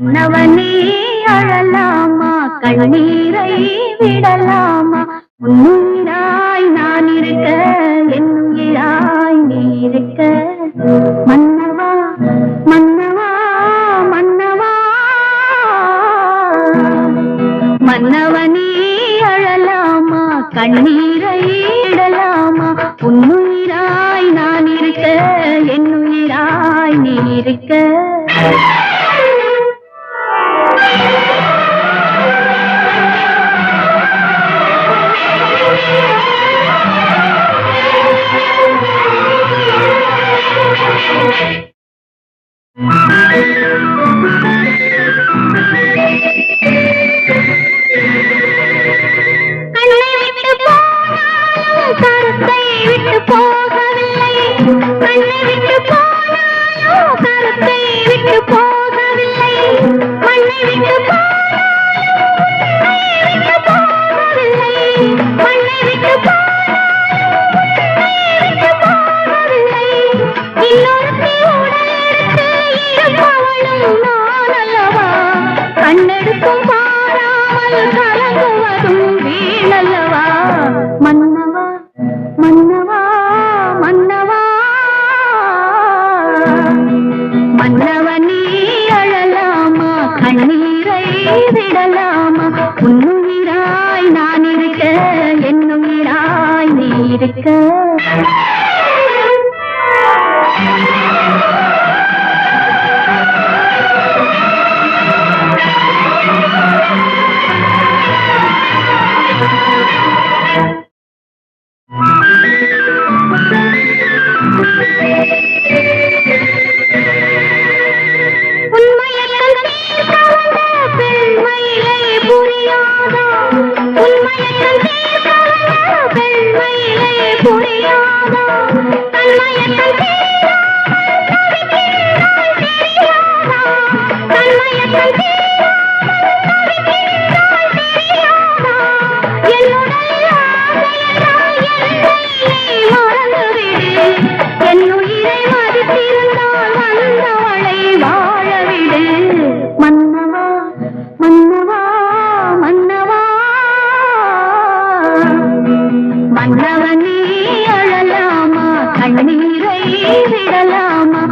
உணவனே அழலாமா? கண்ணீரை விடலாமா? உன்னுயிராய் நான் இருக்க என்னுயிராய் நீ இருக்க. மன்னவா மன்னவா மன்னவா. மன்னவனே அழலாமா? கண்ணீரை இடலாமா உன்னுயிராய் நான் இருக்க என்னுயிராய் நீ இருக்க. மன்னவனே அழலாமா கண்ணீரை விடலாமா உன்னுயிராய் நான் இருக்க என்னுயிராய் நீ இருக்க மன்னவனே அழலாமா கண்ணீரை விடலாமா